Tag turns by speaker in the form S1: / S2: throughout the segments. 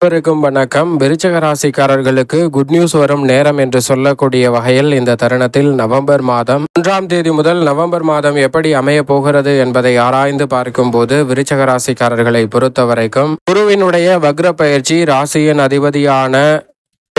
S1: அனைவருக்கும் வணக்கம். விருச்சக ராசிக்காரர்களுக்கு குட் நியூஸ் வரும் நேரம் என்று சொல்லக்கூடிய வகையில் இந்த தருணத்தில் நவம்பர் மாதம் ஒன்றாம் தேதி முதல் நவம்பர் மாதம் எப்படி அமைய போகிறது என்பதை ஆராய்ந்து பார்க்கும் போது விருச்சக ராசிக்காரர்களை பொறுத்தவரைக்கும் குருவினுடைய வக்ர பயிற்சி ராசியின் அதிபதியான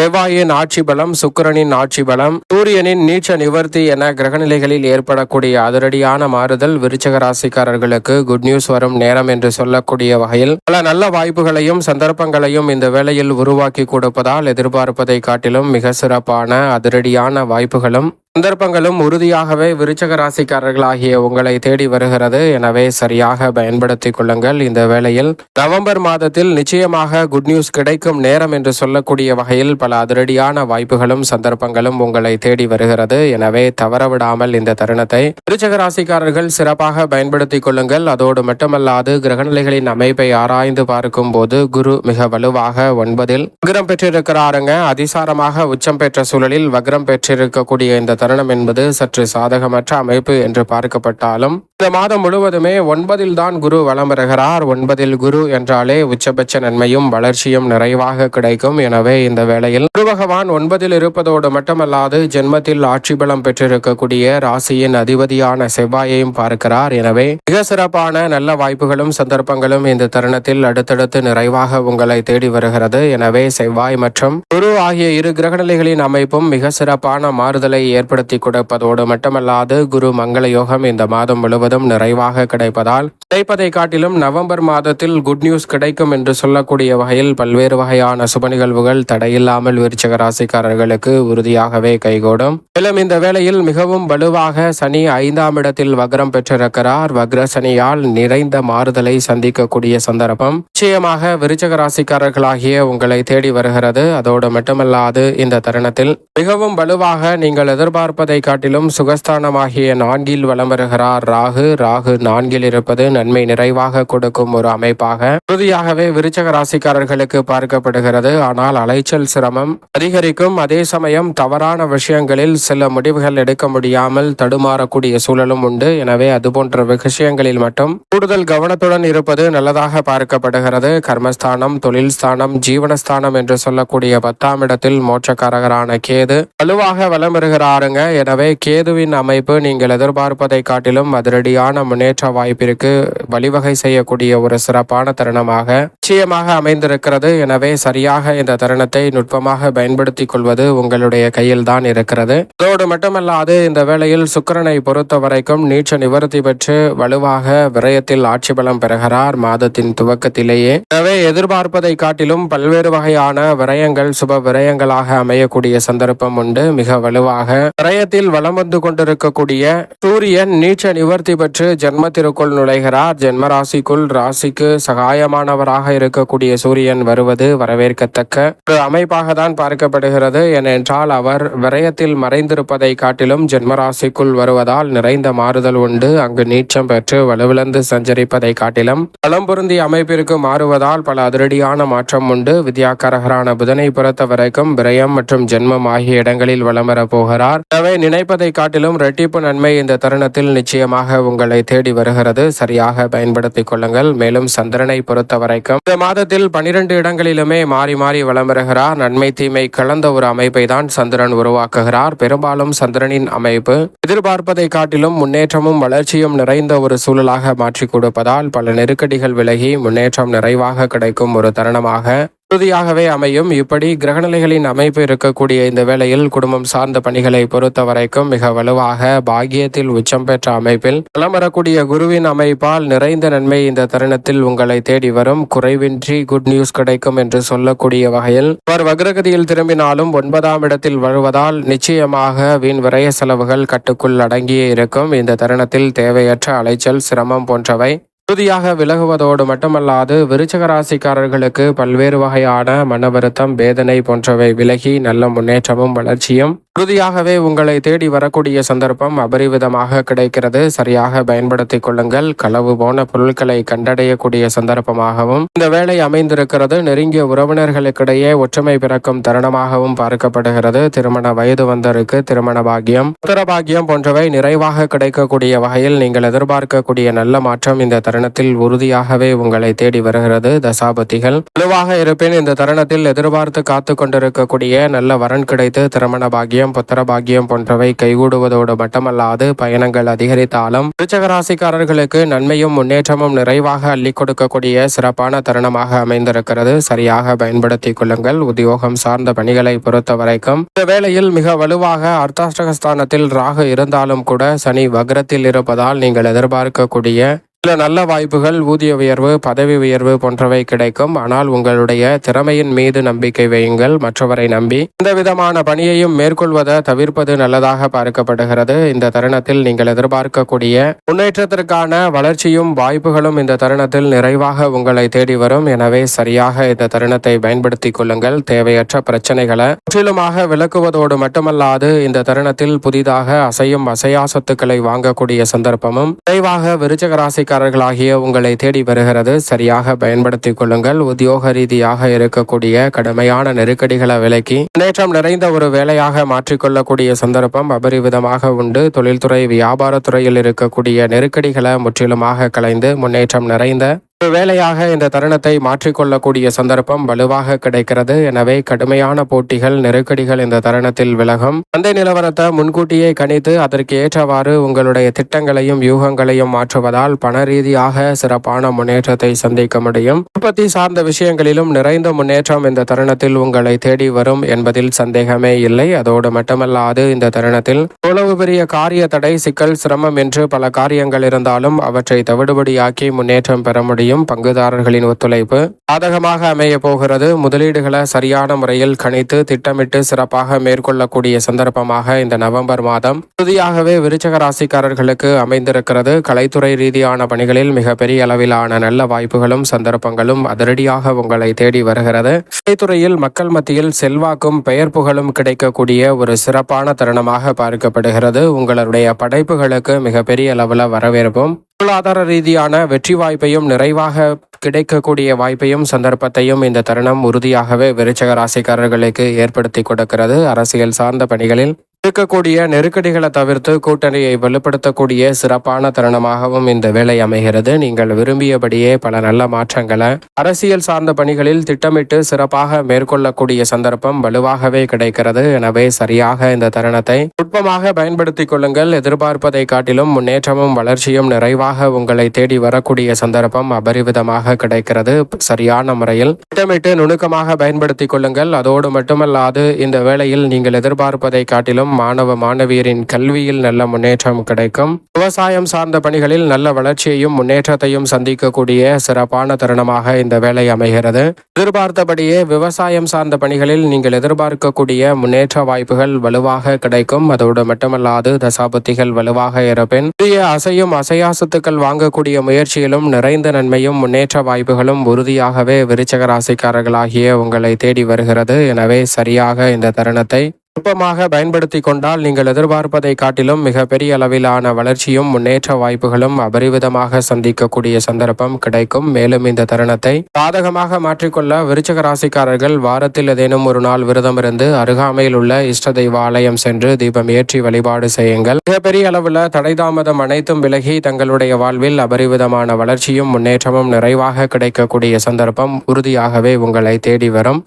S1: செவ்வாயின் ஆட்சி பலம் சுக்கிரனின் ஆட்சி பலம் சூரியனின் நீச்ச நிவர்த்தி என கிரகநிலைகளில் ஏற்படக்கூடிய அதிரடியான மாறுதல் விருச்சக ராசிக்காரர்களுக்கு குட் நியூஸ் வரும் நேரம் என்று சொல்லக்கூடிய வகையில் பல நல்ல வாய்ப்புகளையும் சந்தர்ப்பங்களையும் இந்த வேளையில் உருவாக்கி கொடுப்பதால் எதிர்பார்ப்பதை காட்டிலும் மிக சிறப்பான அதிரடியான வாய்ப்புகளும் சந்தர்ப்பங்களும் உறுதியாகவே விருச்சக ராசிக்காரர்களாகிய உங்களை தேடி வருகிறது. எனவே சரியாக பயன்படுத்திக் கொள்ளுங்கள். இந்த வேளையில் நவம்பர் மாதத்தில் நிச்சயமாக குட் நியூஸ் கிடைக்கும் நேரம் என்று சொல்லக்கூடிய வகையில் பல அதிரடியான வாய்ப்புகளும் சந்தர்ப்பங்களும் உங்களை தேடி வருகிறது. எனவே தவறவிடாமல் இந்த தருணத்தை விருச்சக ராசிக்காரர்கள் சிறப்பாக பயன்படுத்திக் கொள்ளுங்கள். அதோடு மட்டுமல்லாது கிரகநிலைகளின் அமைப்பை ஆராய்ந்து பார்க்கும் போது குரு மிக வலுவாக ஒன்பதில் வக்ரம் பெற்றிருக்கிறாருங்க. அதிசாரமாக உச்சம் பெற்ற சூழலில் வக்ரம் பெற்றிருக்கக்கூடிய இந்த தருணம் என்பது சற்று சாதகமற்ற அமைப்பு என்று பார்க்கப்பட்டாலும் இந்த மாதம் முழுவதுமே ஒன்பதில் தான் குரு வலம் வருகிறார். ஒன்பதில் குரு என்றாலே உச்சபட்ச நன்மையும் வளர்ச்சியும் நிறைவாக கிடைக்கும். எனவே இந்த வேளையில் குரு பகவான் ஒன்பதில் இருப்பதோடு மட்டுமல்லாது ஜென்மத்தில் ஆட்சி பலம் பெற்றிருக்கக்கூடிய ராசியின் அதிபதியான செவ்வாயையும் பார்க்கிறார். எனவே மிக சிறப்பான நல்ல வாய்ப்புகளும் சந்தர்ப்பங்களும் இந்த தருணத்தில் அடுத்தடுத்து நிறைவாக உங்களை தேடி வருகிறது. எனவே செவ்வாய் மற்றும் குரு ஆகிய இரு கிரகநிலைகளின் அமைப்பும் மிக சிறப்பான மாறுதலை ஏற்படுத்தி கொடுப்பதோடு மட்டுமல்லாது குரு மங்கள யோகம் இந்த மாதம் முழுவதும் நிறைவாக கிடைப்பதால் கிடைப்பதை காட்டிலும் நவம்பர் மாதத்தில் குட் நியூஸ் கிடைக்கும் என்று சொல்லக்கூடிய வகையில் பல்வேறு வகையான சுப நிகழ்வுகள் தடையில்லாமல் விருச்சக ராசிக்காரர்களுக்கு உறுதியாகவே கைகூடும். மேலும் இந்த வேளையில் மிகவும் வலுவாக சனி ஐந்தாம் இடத்தில் வக்ரம் பெற்றிருக்கிறார். வக்ர சனியால் நிறைந்த மாறுதலை சந்திக்கக்கூடிய சந்தர்ப்பம். நிச்சயமாக விருச்சக ராசிக்காரர்களாகிய உங்களை தேடி வருகிறது. அதோடு மட்டுமல்லாது இந்த தருணத்தில் மிகவும் வலுவாக நீங்கள் எதிர்பார்ப்பதை காட்டிலும் சுகஸ்தானமாகிய நான்கில் வலம் வருகிறார். ராகு ராகு நான்கில் இருப்பது நன்மை நிறைவாக கொடுக்கும் ஒரு அமைப்பாக. உறுதியாகவே விருச்சக ராசிக்காரர்களுக்கு பார்க்கப்படுகிறது. ஆனால் அலைச்சல் சிரமம் அதிகரிக்கும். அதே சமயம் தவறான விஷயங்களில் சில முடிவுகள் எடுக்க முடியாமல் தடுமாறக்கூடிய சூழலும் உண்டு. எனவே அதுபோன்ற விஷயங்களில் மட்டும் கூடுதல் கவனத்துடன் இருப்பது நல்லதாக பார்க்கப்படுகிறது. கர்மஸ்தானம் தொழில் ஸ்தானம் ஜீவனஸ்தானம் என்று சொல்லக்கூடிய பத்தாம் இடத்தில் மோட்சக்காரகரான கேது வலுவாக வலம் வருகிறாருங்க. எனவே கேதுவின் அமைப்பு நீங்கள் எதிர்பார்ப்பதை காட்டிலும் அதிரடியான முன்னேற்ற வாய்ப்பிற்கு வழிவகை செய்யக்கூடிய ஒரு சிறப்பான தருணமாக நிச்சயமாக அமைந்திருக்கிறது. எனவே சரியாக இந்த தருணத்தை நுட்பமாக பயன்படுத்திக் கொள்வது உங்களுடைய கையில் தான் இருக்கிறது. அதோடு மட்டுமல்லாது இந்த வேளையில் சுக்கிரனை பொறுத்த வரைக்கும் நீச்ச நிவர்த்தி பெற்று வலுவாக விரயத்தில் ஆட்சி பலம் பெறுகிறார் மாதத்தின் துவக்கத்திலேயே. எனவே எதிர்பார்ப்பதை காட்டிலும் பல்வேறு வகையான விரயங்கள் சுப விரயங்களாக அமையக்கூடிய சந்தர்ப்பம் உண்டு. மிக வலுவாக விரயத்தில் வலம் வந்து கொண்டிருக்கக்கூடிய சூரியன் நீச்ச நிவர்த்தி பெற்று ஜென்மத்திற்குள் நுழைகிறார். ஜென்மராசிக்குள் ராசிக்கு சகாயமானவராக இருக்கக்கூடிய சூரியன் வருவது வரவேற்கத்தக்க ஒரு அமைப்பாக தான் பார்க்கப்படுகிறது. ஏனென்றால் அவர் விரயத்தில் மறைந்திருப்பதை காட்டிலும் ஜென்மராசிக்குள் வருவதால் நிறைந்த மாறுதல் உண்டு. அங்கு நீச்சம் பெற்று வலுவிழந்து சஞ்சரிப்பதை காட்டிலும் பலம் பொருந்திய அமைப்பிற்கு மாறுவதால் பல அதிரடியான மாற்றம் உண்டு. வித்யாக்காரகரான புதனை பொறுத்த வரைக்கும் விரயம் மற்றும் ஜென்மம் ஆகிய இடங்களில் வலம் வரப் போகிறார். எனவே நினைப்பதை காட்டிலும் இரட்டிப்பு நன்மை இந்த தருணத்தில் நிச்சயமாக உங்களை தேடி வருகிறது. சரியாக பயன்படுத்திக் கொள்ளுங்கள். மேலும் சந்திரனை பொறுத்த வரைக்கும் இந்த மாதத்தில் பனிரெண்டு இடங்களிலுமே மாறி மாறி வளம் வருகிறார். நன்மை தீமை கலந்த ஒரு அமைப்பை தான் சந்திரன் உருவாக்குகிறார். பெரும்பாலும் சந்திரனின் அமைப்பு எதிர்பார்ப்பதை காட்டிலும் முன்னேற்றமும் வளர்ச்சியும் நிறைந்த ஒரு சூழலாக மாற்றி கொடுப்பதால் பல நெருக்கடிகள் விலகி முன்னேற்றம் நிறைவாக கிடைக்கும் ஒரு தருணமாக உறுதியாகவே அமையும். இப்படி கிரகநிலைகளின் அமைப்பு இருக்கக்கூடிய இந்த வேளையில் குடும்பம் சார்ந்த பணிகளை பொறுத்த வரைக்கும் மிக வலுவாக பாகியத்தில் உச்சம் பெற்ற அமைப்பில் வலம் வரக்கூடிய குருவின் அமைப்பால் நிறைந்த நன்மை இந்த தருணத்தில் உங்களை தேடி வரும். குறைவின்றி குட் நியூஸ் கிடைக்கும் என்று சொல்லக்கூடிய வகையில் அவர் வக்ரகதியில் திரும்பினாலும் ஒன்பதாம் இடத்தில் வருவதால் நிச்சயமாக வீண் விரய செலவுகள் கட்டுக்குள் அடங்கியே இருக்கும். இந்த தருணத்தில் தேவையற்ற அலைச்சல் சிரமம் போன்றவை உறுதியாக விலகுவதோடு மட்டுமல்லாது விருச்சக ராசிக்காரர்களுக்கு பல்வேறு வகையான மன வருத்தம் வேதனை போன்றவை விலகி நல்ல முன்னேற்றமும் வளர்ச்சியும் உறுதியாகவே உங்களை தேடி வரக்கூடிய சந்தர்ப்பம் அபரிவிதமாக கிடைக்கிறது. சரியாக பயன்படுத்திக் கொள்ளுங்கள். களவு போன பொருட்களை கண்டடையக்கூடிய சந்தர்ப்பமாகவும் இந்த வேலை அமைந்திருக்கிறது. நெருங்கிய உறவினர்களுக்கிடையே ஒற்றுமை பிறக்கும் தருணமாகவும் பார்க்கப்படுகிறது. திருமண வயது வந்தருக்கு திருமண பாகியம் உத்தர பாகியம் போன்றவை நிறைவாக கிடைக்கக்கூடிய வகையில் நீங்கள் எதிர்பார்க்கக்கூடிய நல்ல மாற்றம் இந்த தருணம் தருணத்தில் உறுதியாகவே உங்களை தேடி வருகிறது தசாபதிகள். வலுவாக இருப்பின் இந்த தருணத்தில் எதிர்பார்த்து காத்து கொண்டிருக்கக்கூடிய நல்ல வரன் கிடைத்து திருமண பாக்கியம் புத்திர பாகியம் போன்றவை கைகூடுவதோடு மட்டுமல்லாது பயணங்கள் அதிகரித்தாலும் விருச்சக ராசிக்காரர்களுக்கு நன்மையும் முன்னேற்றமும் நிறைவாக அள்ளி கொடுக்கக்கூடிய சிறப்பான தருணமாக அமைந்திருக்கிறது. சரியாக பயன்படுத்திக் கொள்ளுங்கள். உத்தியோகம் சார்ந்த பணிகளை பொறுத்த வரைக்கும் இந்த வேளையில் மிக வலுவாக அர்த்தாஷ்டகஸ்தானத்தில் ராகு இருந்தாலும் கூட சனி வக்ரத்தில் இருப்பதால் நீங்கள் எதிர்பார்க்கக்கூடிய சில நல்ல வாய்ப்புகள் ஊதிய உயர்வு பதவி உயர்வு போன்றவை கிடைக்கும். ஆனால் உங்களுடைய திறமையின் மீது நம்பிக்கை வையுங்கள். மற்றவரை நம்பி எந்த விதமான பணியையும் மேற்கொள்வதை தவிர்ப்பது நல்லதாக பார்க்கப்படுகிறது. இந்த தருணத்தில் நீங்கள் எதிர்பார்க்கக்கூடிய முன்னேற்றத்திற்கான வளர்ச்சியும் வாய்ப்புகளும் இந்த தருணத்தில் நிறைவாக உங்களை தேடி வரும். எனவே சரியாக இந்த தருணத்தை பயன்படுத்திக் கொள்ளுங்கள். தேவையற்ற பிரச்சனைகளை முற்றிலுமாக விளக்குவதோடு மட்டுமல்லாது இந்த தருணத்தில் புதிதாக அசையும் அசையா சொத்துக்களை வாங்கக்கூடிய சந்தர்ப்பமும் விரைவாக விருச்சக ராசிக்காரர்களாகிய உங்களை தேடி வருகிறது. சரியாக பயன்படுத்திக் கொள்ளுங்கள். உத்தியோக ரீதியாக இருக்கக்கூடிய கடுமையான நெருக்கடிகளை விலக்கி முன்னேற்றம் நிறைந்த ஒரு வேலையாக மாற்றிக்கொள்ளக்கூடிய சந்தர்ப்பம் அபரிவிதமாக உண்டு. தொழில்துறை வியாபாரத்துறையில் இருக்கக்கூடிய நெருக்கடிகளை முற்றிலுமாக கலைந்து முன்னேற்றம் நிறைந்த வேலையாக இந்த தருணத்தை மாற்றிக்கொள்ளக்கூடிய சந்தர்ப்பம் வலுவாக கிடைக்கிறது. எனவே கடுமையான போட்டிகள் நெருக்கடிகள் இந்த தருணத்தில் விலகும். சந்தை நிலவரத்தை முன்கூட்டியே கணித்து அதற்கு ஏற்றவாறு உங்களுடைய திட்டங்களையும் யூகங்களையும் மாற்றுவதால் பண ரீதியாக சிறப்பான முன்னேற்றத்தை சந்திக்க முடியும். உற்பத்தி சார்ந்த விஷயங்களிலும் நிறைந்த முன்னேற்றம் இந்த தருணத்தில் உங்களை தேடி வரும் என்பதில் சந்தேகமே இல்லை. அதோடு மட்டுமல்லாது இந்த தருணத்தில் இவ்வளவு பெரிய காரிய தடை சிக்கல் சிரமம் என்று பல காரியங்கள் இருந்தாலும் அவற்றை தவிடுபடியாக்கி முன்னேற்றம் பெற முடியும். பங்குதாரர்களின் ஒத்துழைப்பு சாதகமாக அமைய போகிறது. முதலீடுகளை சரியான முறையில் கணித்து திட்டமிட்டு சிறப்பாக மேற்கொள்ளக்கூடிய சந்தர்ப்பமாக இந்த நவம்பர் மாதம் உறுதியாகவே விருச்சக ராசிக்காரர்களுக்கு அமைந்திருக்கிறது. கலைத்துறை ரீதியான பணிகளில் மிகப்பெரிய அளவிலான நல்ல வாய்ப்புகளும் சந்தர்ப்பங்களும் அதிரடியாக உங்களை தேடி வருகிறது. கலைத்துறையில் மக்கள் மத்தியில் செல்வாக்கும் பெயர் புகழும் கிடைக்கக்கூடிய ஒரு சிறப்பான தருணமாக பார்க்கப்படுகிறது. உங்களுடைய படைப்புகளுக்கு மிகப்பெரிய அளவில் வரவேற்பும் பொருளாதார ரீதியான வெற்றி வாய்ப்பையும் நிறைவாக கிடைக்கக்கூடிய வாய்ப்பையும் சந்தர்ப்பத்தையும் இந்த தருணம் உறுதியாகவே விருச்சக ராசிக்காரர்களுக்கு ஏற்படுத்தி கொடுக்கிறது. அரசியல் சார்ந்த பணிகளில் இருக்கக்கூடிய நெருக்கடிகளை தவிர்த்து கூட்டணியை வலுப்படுத்தக்கூடிய சிறப்பான தருணமாகவும் இந்த வேலை அமைகிறது. நீங்கள் விரும்பியபடியே பல நல்ல மாற்றங்களை அரசியல் சார்ந்த பணிகளில் திட்டமிட்டு சிறப்பாக மேற்கொள்ளக்கூடிய சந்தர்ப்பம் வலுவாகவே கிடைக்கிறது. எனவே சரியாக இந்த தருணத்தை நுட்பமாக பயன்படுத்திக் கொள்ளுங்கள். எதிர்பார்ப்பதை காட்டிலும் முன்னேற்றமும் வளர்ச்சியும் நிறைவாக உங்களை தேடி வரக்கூடிய சந்தர்ப்பம் அபரிவிதமாக கிடைக்கிறது. சரியான முறையில் திட்டமிட்டு நுணுக்கமாக பயன்படுத்திக் கொள்ளுங்கள். அதோடு மட்டுமல்லாது இந்த வேளையில் நீங்கள் எதிர்பார்ப்பதை காட்டிலும் மாணவ மாணவியரின் கல்வியில் நல்ல முன்னேற்றம் கிடைக்கும். விவசாயம் சார்ந்த பணிகளில் நல்ல வளர்ச்சியையும் முன்னேற்றத்தையும் சந்திக்கக்கூடிய சிறப்பான தருணமாக இந்த வேலை அமைகிறது. எதிர்பார்த்தபடியே விவசாயம் சார்ந்த பணிகளில் நீங்கள் எதிர்பார்க்கக்கூடிய முன்னேற்ற வாய்ப்புகள் வலுவாக கிடைக்கும். அதோடு மட்டுமல்லாது தசாபுத்திகள் வலுவாக இருப்பின் புதிய அசையும் அசையா சொத்துக்கள் வாங்கக்கூடிய முயற்சியிலும் நிறைந்த நன்மையும் முன்னேற்ற வாய்ப்புகளும் உறுதியாகவே விருச்சக ராசிக்காரர்களாகிய உங்களை தேடி வருகிறது. எனவே சரியாக இந்த தருணத்தை நுட்பமாக பயன்படுத்தி கொண்டால் நீங்கள் எதிர்பார்ப்பதை காட்டிலும் மிகப்பெரிய அளவிலான வளர்ச்சியும் முன்னேற்ற வாய்ப்புகளும் அபரிவிதமாக சந்திக்கக்கூடிய சந்தர்ப்பம் கிடைக்கும். மேலும் இந்த தருணத்தை சாதகமாக மாற்றிக்கொள்ள விருச்சக ராசிக்காரர்கள் வாரத்தில் ஏதேனும் ஒரு நாள் விரதம் இருந்து அருகாமையில் உள்ள இஷ்ட தெய்வ ஆலயம் சென்று தீபம் ஏற்றி வழிபாடு செய்யுங்கள். மிகப்பெரிய அளவில் தடைதாமதம் அனைத்தும் விலகி தங்களுடைய வாழ்வில் அபரிவிதமான வளர்ச்சியும் முன்னேற்றமும் நிறைவாக கிடைக்கக்கூடிய சந்தர்ப்பம் உறுதியாகவே உங்களை தேடி வரும்.